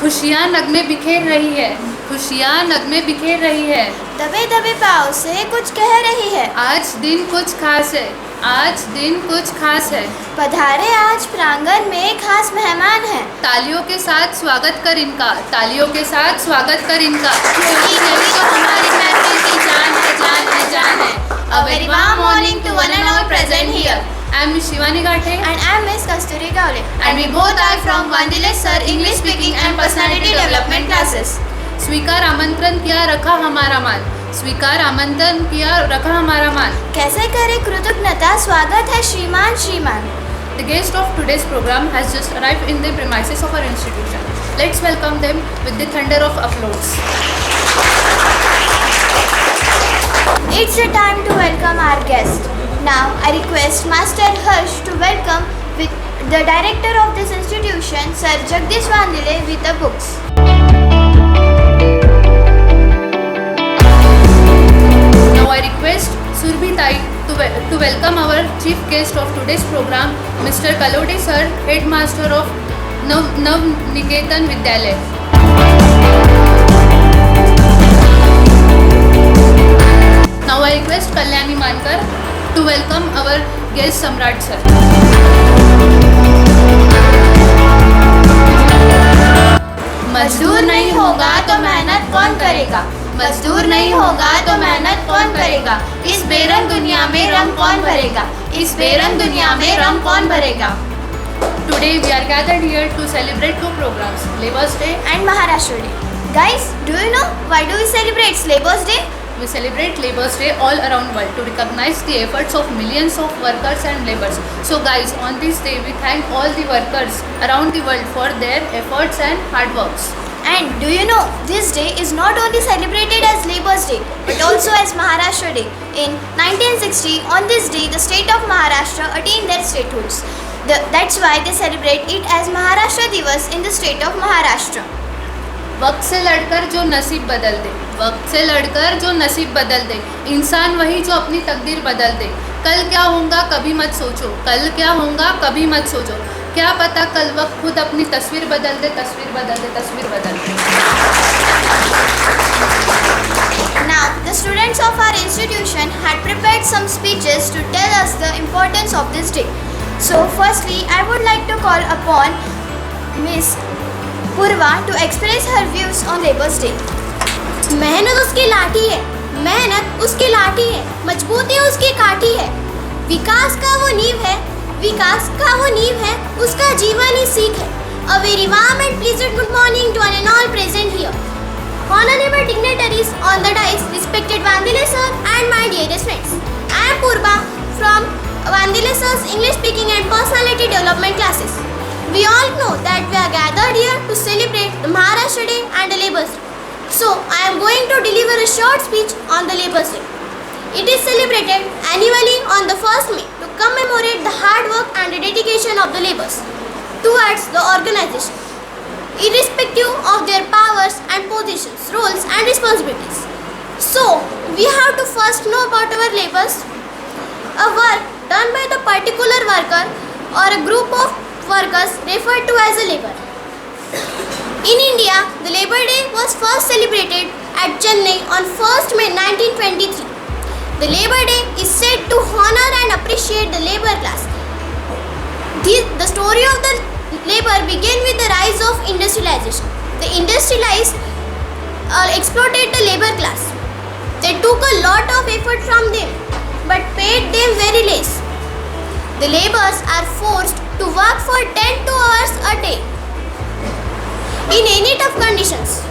खुशियाँ नगमे बिखेर रही है खुशियाँ नगमे बिखेर रही है। दबे दबे पाव से कुछ कह रही है। आज दिन कुछ खास है आज दिन कुछ खास है। पधारे आज प्रांगण में खास मेहमान है। तालियों के साथ स्वागत कर इनका तालियों के साथ स्वागत कर इनका। क्योंकि यही तो हमारी महफिल की जान है जान है जान है। A very warm morning to one and all present here. I am Shivani Gathe and I am Miss Kasturi Gawle and we both are from Vandile Sir English Speaking and Personality Development Classes. स्वीकार आमंत्रण KIA रखा हमारा मान स्वीकार आमंत्रण KIA रखा हमारा मान कैसे करे कृतज्ञता स्वागत है श्रीमान श्रीमान The guest of today's program has just arrived in the premises of our institution. Let's welcome them with the thunder of applause. It's the time to welcome our guest. Now I request Master Harsh to welcome with the director of this institution, Sir Jagdish Vandile, with the books. Now I request Surbhi Tai to, wel- to welcome our chief guest of today's program, Mr. Kalodi Sir, headmaster of Nav, Nav Niketan Vidyalaya. Now I request Kalyani Mankar to welcome our guest Samrat sir. मजदूर नहीं होगा तो मेहनत कौन करेगा? मजदूर नहीं होगा तो मेहनत कौन करेगा? इस बेरंग दुनिया में रंग कौन भरेगा? इस बेरंग दुनिया में रंग कौन भरेगा? Today we are gathered here to celebrate two programmes labour's day and Maharashtra day guys do you know why do we celebrate labour's day We celebrate Labour's Day all around world to recognize the efforts of millions of workers and laborers. So guys, on this day we thank all the workers around the world for their efforts and hard works. And do you know this day is not only celebrated as Labour's Day but also as Maharashtra Day. In 1960, on this day, the state of Maharashtra attained their statehoods. The, that's why they celebrate it as Maharashtra Divas in the state of Maharashtra. वक्त से लड़कर जो नसीब बदल दे वक्त से लड़कर जो नसीब बदल दे इंसान वही जो अपनी तकदीर बदल दे कल क्या होगा कभी मत सोचो कल क्या होगा कभी मत सोचो क्या पता कल वक्त खुद अपनी तस्वीर बदल दे तस्वीर बदल दे तस्वीर बदल दे Now, the students of our institution had prepared some speeches to tell us the importance of this day. So, firstly, I would like to call upon Miss Purva to express her views on Labour's Day. मेहनत उसकी लाठी है मेहनत उसकी लाठी है मजबूती उसकी काठी है विकास का वो नींव है विकास का वो नींव है उसका जीवन ही सीख है a very warm and pleasant good morning to an all present here Honorable dignitaries on the dais, respected Vandile sir and my dearest friends. I am Purba from Vandile sir's English speaking and personality development classes. We all know that we are gathered here to celebrate the Maharashtra Day and the Labour's Day. So, I am going to deliver a short speech on the Labour's Day. It is celebrated annually on the 1st May to commemorate the hard work and the dedication of the labourers towards the organization irrespective of their powers and positions, roles and responsibilities. So, we have to first know about our labors. A work done by the particular worker or a group of workers referred to as a labor. In India, the Labor Day was first celebrated at Chennai on 1st May 1923. The Labor Day is said to honor and appreciate the labor class. The, the story of the labor began with the rise of industrialization. The industrialized uh, exploited the labor class. They took a lot of effort from them but paid them very less. The laborers are forced to work for 10 to hours a day in any tough conditions.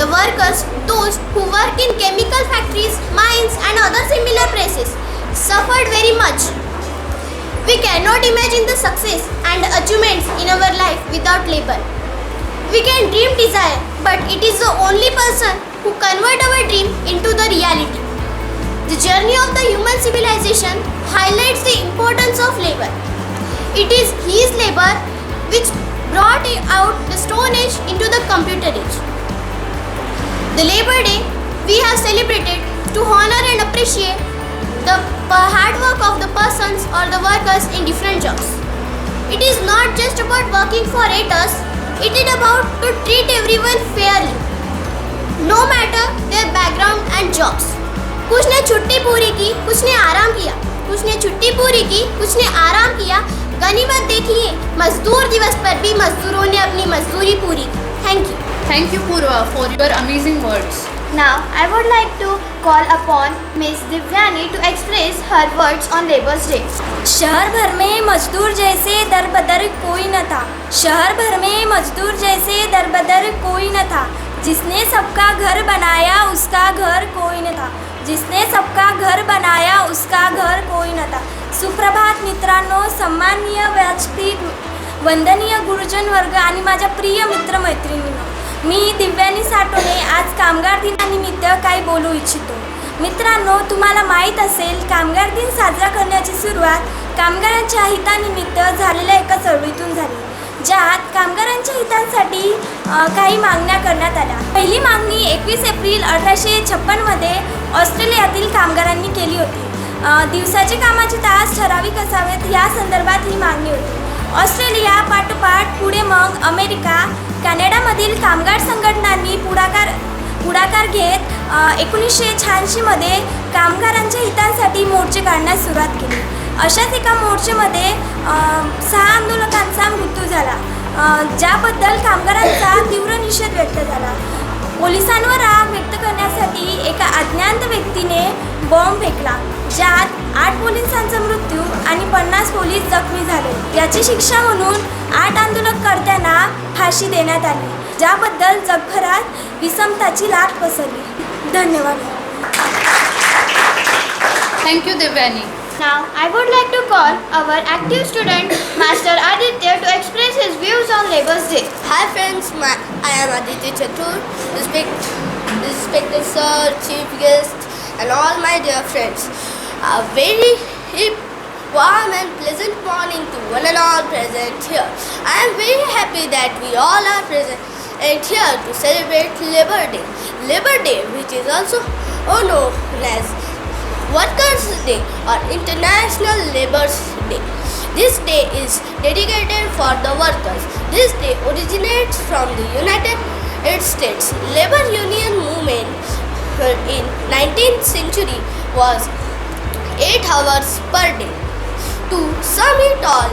The workers, those who work in chemical factories, mines, and other similar places, suffered very much. We cannot imagine the success and achievements in our life without labor. We can dream desire, but it is the only person who convert our dream into the reality. The journey of the human civilization highlights the importance of labor. It is his labor which brought out the Stone Age into the computer age. The Labor Day we have celebrated to honor and appreciate the hard work of the persons or the workers in different jobs. It is not just about working for eight hours, it is about to treat everyone fairly, no matter their background and jobs. कुछ ने छुट्टी पूरी की कुछ ने आराम KIA कुछ ने छुट्टी पूरी की कुछ ने आराम किया गनीमत देखिए मजदूर दिवस पर भी मजदूरों ने अपनी मजदूरी पूरी। की thank you Thank you, Purva, for your amazing words. Now, I would like to call upon Miss Divyani to express her words on Labour's Day. शहर भर में मजदूर जैसे दर बदर कोई न था। शहर भर में मजदूर जैसे दर बदर कोई न था। जिसने सबका घर बनाया उसका घर कोई न था। जिसने सबका घर बनाया उसका घर कोई न था। सुप्रभात मित्रांनो सन्माननीय व्यासपीठ वंदनीय गुरुजन वर्ग आणि माझ्या प्रिय मित्रमैत्रिणींनो मी दिव्यानी साठवणे आज कामगार दिनानिमित्त काही बोलू इच्छितो. मित्रांनो तुम्हाला माहीत असेल कामगार दिन साजरा करण्याची सुरुवात कामगारांच्या हितानिमित्त झालेल्या एका चळवळीतून झाली ज्यात कामगारांच्या हितांसाठी काही मागण्या करण्यात आल्या. पहिली मागणी एकवीस एप्रिल अठराशे छप्पनमध्ये ऑस्ट्रेलियातील कामगारांनी केली होती. दिवसाचे कामाचे तास ठराविक असावेत या संदर्भात ही मागणी होती. ऑस्ट्रेलिया पाठोपाठ पुढे मग अमेरिका कॅनडामधील कामगार संघटनांनी पुढाकार पुढाकार घेत एकोणीसशे शहाऐंशीमध्ये कामगारांच्या हितांसाठी मोर्चे काढण्यास सुरुवात केली. अशाच एका मोर्चेमध्ये सहा आंदोलकांचा मृत्यू झाला ज्याबद्दल कामगारांचा तीव्र निषेध व्यक्त झाला. पोलिसांवर राग व्यक्त करण्यासाठी एका अज्ञात व्यक्तीने बॉम्ब फेकला. ज्यात आठ पोलिसांचा मृत्यू आणि पन्नास पोलीस जखमी झाले याची शिक्षा म्हणून आठ आंदोलनकर्त्यांना फाशी देण्यात आली ज्याबद्दल जगभरात विषमताची लाट पसरली धन्यवाद Thank you, Divyani. Now, I would like to call our active student, Master Aditya, to express his views on Labour's Day. Hi friends, my, I am Aditya Chatur, respect, respected sir, chief guest and all my dear friends. A very hip, warm and pleasant morning to one and all present here. I am very happy that we all are present and here to celebrate Labor Day. Labor Day which is also known as Workers' Day or International Labour's Day. This day is dedicated for the workers. This day originates from the United States. Labor union movement in 19th century was 8 hours per day. To sum it all,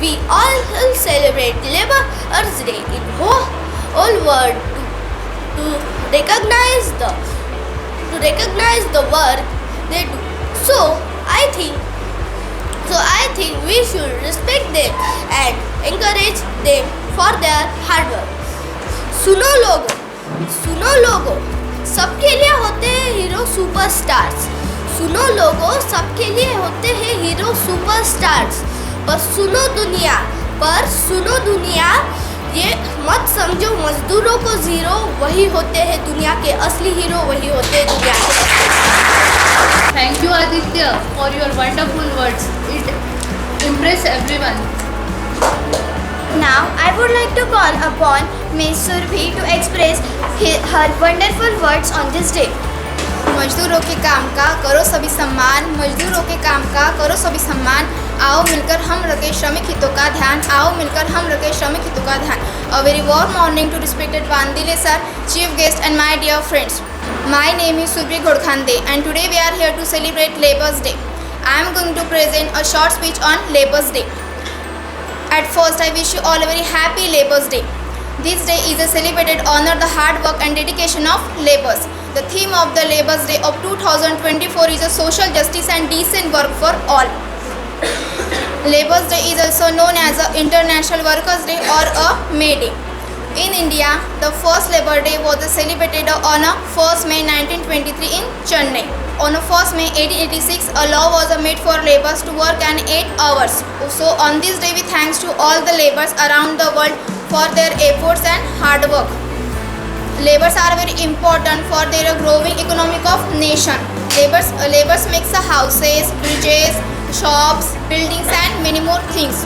we all will celebrate Labour's Day in whole, whole world to, to recognize the to recognize the work they do. So I think so I think we should respect them and encourage them for their hard work. सुनो logo सुनो logo सबके लिए होते हैं hero superstars सुनो लोगों सबके लिए होते हैं हीरो सुपरस्टार्स। पर सुनो दुनिया पर सुनो दुनिया ये मत समझो मजदूरों को ज़ीरो वही होते हैं दुनिया के असली हीरो वही होते हैं दुनिया के thank you Aditya for your wonderful words it impress everyone now I would like to call upon miss Surabhi to express her wonderful words on this day मजदूरों के काम का करो सभी सम्मान। मजदूरों के काम का करो सभी सम्मान। आओ मिलकर हम रखें श्रमिक हितों का ध्यान। आओ मिलकर हम रखें श्रमिक हितों का ध्यान। A very warm morning to respected Wandile sir chief guest and my dear friends my name is Subri Ghodkhande and today we are here to celebrate labour's day I am going to present a short speech on labour's day At first, I wish you all a very happy Labour's Day. This day is a celebrated honor the hard work and dedication of laborers. The theme of the Labour's Day of 2024 is a social justice and decent work for all. Labour's Day is also known as a International Workers' Day or a May Day. In India, the first Labour Day was celebrated on a 1st May 1923 in Chennai. On a 1st May 1886, a law was made for laborers to work an 8 hours. So on this day, we thanks to all the laborers around the world for their efforts and hard work. Laborers are very important for their growing economic of nation. Laborers, uh, laborers makes the houses, bridges, shops, buildings and many more things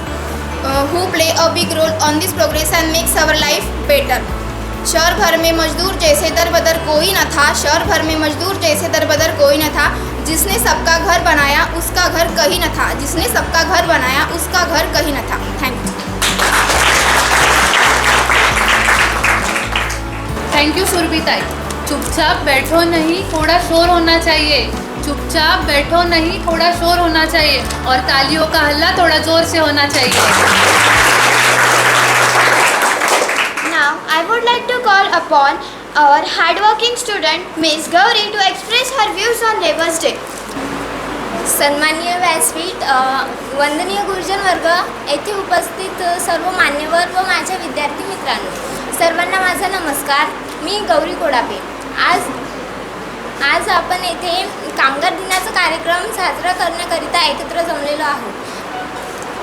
uh, who play a big role on this progress and makes our life better. शहर भर में मजदूर जैसे दर बदर कोई न था शहर भर में मजदूर जैसे दर बदर कोई न था जिसने सबका घर बनाया उसका घर कहीं न था जिसने सबका घर बनाया उसका घर कहीं न था thank you Thank you, Surbhi Tai. चुपचाप बैठो नहीं थोड़ा शोर होना चाहिए चुपचाप बैठो नहीं थोड़ा शोर होना चाहिए और तालियों का हल्ला थोड़ा ज़ोर से होना चाहिए Now, I would like to call upon our hardworking student Miss Gauri to express her views on Labour's Day. सन्माननीय व्यासपीठ वंदनीय गुरुजन वर्ग येथे उपस्थित सर्व मान्यवर व माझ्या विद्यार्थी मित्रांनो सर्वांना माझा नमस्कार. मी गौरी कोडापे. आज आज आपण येथे कामगार दिनाचा कार्यक्रम साजरा करण्याकरिता एकत्र जमलेलो आहोत.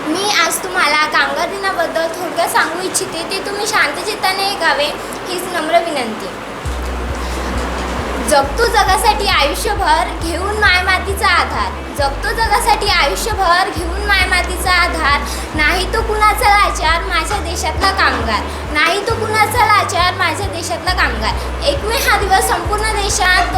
मी आज तुम्हाला कामगार दिनाबद्दल थोडक्यात सांगू इच्छिते ते तुम्ही शांतचित्ताने ऐकावे हीच नम्र विनंती. जगतो जगासाठी आयुष्यभर घेऊन मायमातीचा आधार. जगतो जगासाठी आयुष्यभर घेऊन मायमातीचा आधार. नाही तो कुणाचा लाचार माझ्या देशातला कामगार. नाही तो कुणाचा लाचार माझ्या देशातला कामगार. एक मे हा दिवस संपूर्ण देशात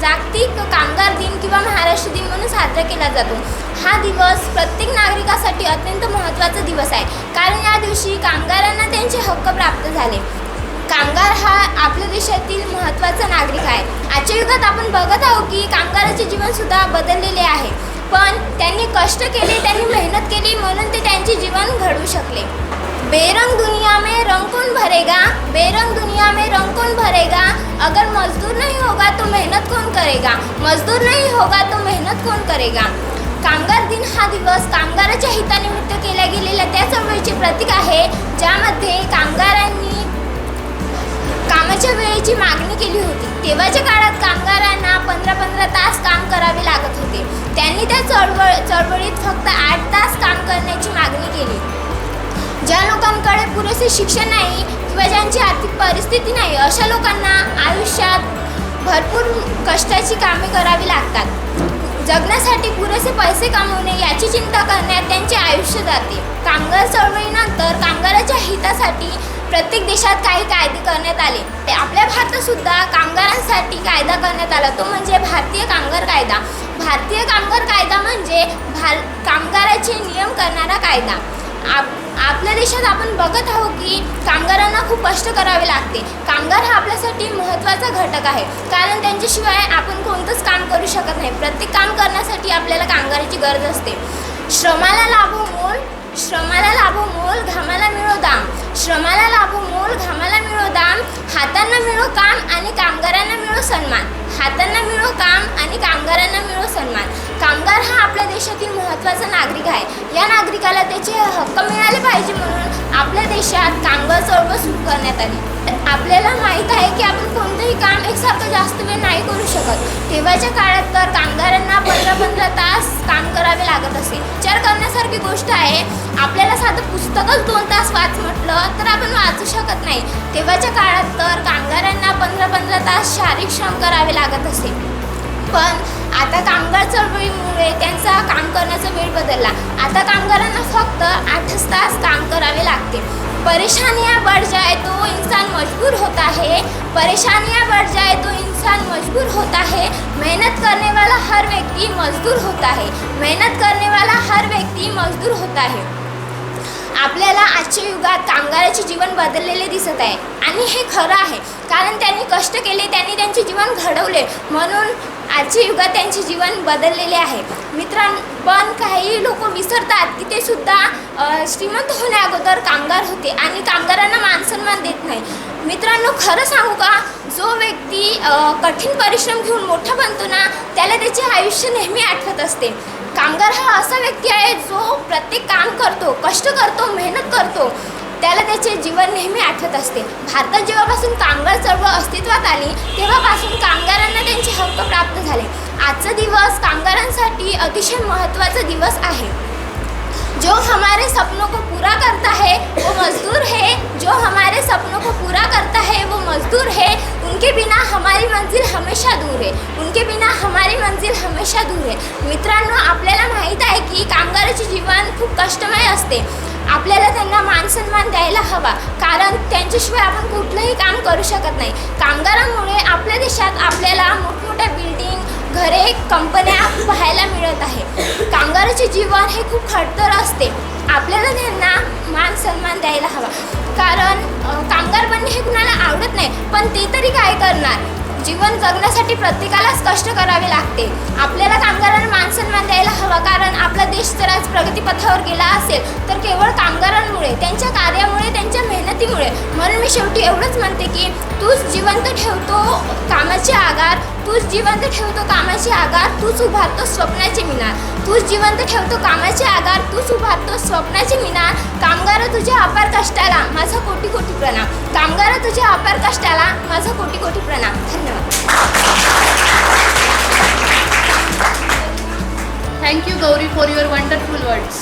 जागतिक कामगार दिन किंवा महाराष्ट्र दिन म्हणून साजरा केला जातो. हा दिवस प्रत्येक नागरिकासाठी अत्यंत महत्त्वाचा दिवस आहे. कारण या दिवशी कामगारांना त्यांचे हक्क प्राप्त झाले. कामगार आपल्या देशातील महत्त्वाचा नागरिक आहे. आजच्या युगात आपण बघत आहोत की कामगाराचे जीवनसुद्धा बदललेले आहे. पण त्यांनी कष्ट केले त्यांनी मेहनत केली म्हणून ते त्यांचे जीवन घडवू शकले. बेरंग दुनिया में रंग कौन भरेगा? बेरंग दुनिया में रंग कौन भरेगा? अगर मजदूर नहीं होगा तो मेहनत कौन करेगा? मजदूर नहीं होगा तो मेहनत कौन करेगा? कामगार दिन हा दिवस कामगाराच्या हितानिमित्त केल्या गेलेल्या त्या चळवळीचे प्रतीक आहे ज्यामध्ये कामगारांनी तेव्हाच्या काळात कामगारांना पंधरा पंधरा तास काम करावे लागत होते. त्यांनी त्या चळवळ चळवळीत फक्त आठ तास काम करण्याची मागणी केली. ज्या लोकांकडे पुरेसे शिक्षण नाही किंवा ज्यांची आर्थिक परिस्थिती नाही अशा लोकांना आयुष्यात भरपूर कष्टाची कामे करावी लागतात. जगण्यासाठी पुरेसे पैसे कमवणे याची चिंता करण्यात त्यांचे आयुष्य जाते. कामगार चळवळीनंतर कामगाराच्या हितासाठी प्रत्येक देशात काही कायदे करण्यात आले. ते आपल्या भारतात सुद्धा कामगारांसाठी कायदा करण्यात आला. तो म्हणजे भारतीय कामगार कायदा. भारतीय कामगार कायदा म्हणजे भार कामगाराचे नियम करणारा कायदा. आप आपल्या देशात आपण बघत आहोत की कामगारांना खूप कष्ट करावे लागते. कामगार हा आपल्यासाठी महत्त्वाचा घटक आहे. कारण त्यांच्याशिवाय आपण कोणतंच काम करू शकत नाही. प्रत्येक काम करण्यासाठी आपल्याला कामगाराची गरज असते. श्रमाला लाभो मोल श्रमाला लाभो मोल घामाला मिळो दाम. श्रमाला घामाला मिळो दाम हातांना मिळो काम आणि कामगारांना मिळो सन्मान. हातांना मिळो काम आणि कामगारांना मिळो सन्मान. कामगार हा आपल्या देशातील महत्त्वाचा नागरिक आहे. या नागरिकाला त्याचे हक्क मिळाले पाहिजे म्हणून आपल्या देशात कामगार चळवळ सुरू करण्यात आली. आपल्याला माहीत आहे की आपण कोणतंही काम एकसारखं जास्त वेळ नाही करू शकत. तेव्हाच्या काळात तर कामगारांना पंधरा पंधरा तास काम करावे लागत असे. विचार करण्यासारखी गोष्ट आहे. आपल्याला साधं पुस्तकच दोन तास वाच म्हटलं तर आपण वाचू शकत नाही. तेव्हाच्या काळात तर कामगारांना पंधरा पंधरा तास शारीरिक श्रम करावे लागत असे. पण आता कामगार चळवळीमुळे त्यांचा काम करण्याचा वेळ बदलला. आता कामगारांना फक्त आठच तास काम करावे लागते. परेशानिया बढ़ जाए तो इंसान मजबूर होता है परेशानियाँ बढ़ जाए तो इंसान मजबूर होता है मेहनत करने वाला हर व्यक्ति मजदूर होता है मेहनत करने वाला हर व्यक्ति मजदूर होता है आपल्याला आजच्या युग कामगाराचे जीवन बदललेले दिसत आहे. आणि हे खरं आहे. कारण त्यांनी कष्ट केले त्यांनी त्यांचे जीवन घडवले. म्हणून आजच्या युगात त्यांचे जीवन बदललेले आहे. मित्रां पण काही लोक विसरतात की ते सुद्धा श्रीमंत होण्या अगोदर कामगार होते आणि कामगारांना मानसन्मान देत नाही. मित्रांनो खरं सांगू का? जो व्यक्ती कठीण परिश्रम घेऊन मोठा बनतो ना त्याला त्याचे आयुष्य नेहमी आठवत असते. कामगार हा असा व्यक्ती आहे जो प्रत्येक काम करतो कष्ट करतो मेहनत करतो. त्याला त्याचे जीवन नेहमी आठवत असते. भारतात जेव्हापासून कामगार चळवळ अस्तित्वात आली तेव्हापासून कामगारांना त्यांचे हक्क प्राप्त झाले. आजचा दिवस कामगारांसाठी अतिशय महत्त्वाचा दिवस आहे. जो हमारे सपनों को पूरा करता है वो मजदूर है. जो हमारे सपनों को पूरा करता है वो मजदूर है. उनके बिना हमारी मंजिल हमेशा दूर है. उनके बिना हमारी मंजिल हमेशा दूर है. मित्रांनो आपल्याला माहीत आहे की कामगाराचे जीवन खूप कष्टमय असते. आपल्याला त्यांना मानसन्मान द्यायला हवा. कारण त्यांच्याशिवाय आपण कुठलंही काम करू शकत नाही. कामगारांमुळे आपल्या देशात आपल्याला मोठमोठ्या बिल्डिंग घरे कंपन्या पाहायला मिळत आहे. कामगाराचे जीवन हे खूप खडतर असते. आपल्याला त्यांना मान सन्मान द्यायला हवा. कारण कामगार बनणे हे कुणाला आवडत नाही. पण ते तरी काय करणार? जीवन जगण्यासाठी प्रत्येकालाच कष्ट करावे लागते. आपल्याला कामगारांना मानसन्मान द्यायला हवा कारण आपला देश जर आज प्रगतीपथावर गेला असेल तर केवळ कामगारांमुळे त्यांच्या कार्यामुळे त्यांच्या मेहनतीमुळे. म्हणून मी शेवटी एवढंच म्हणते की तूच जिवंत ठेवतो कामाचे आगार तूच जिवंत ठेवतो कामाचे आगार तूच उभारतो स्वप्नाचे मिनार. तूच जिवंत ठेवतो कामाचे आगार तूच उभारतो स्वप्नाचे मिनार. कामगार तुझ्या अपार कष्टाला माझा कोटी कोटी प्रणाम. कामगार तुझ्या अपार कष्टाला माझा कोटी कोटी प्रणाम. धन्यवाद. Thank you Gauri for your wonderful words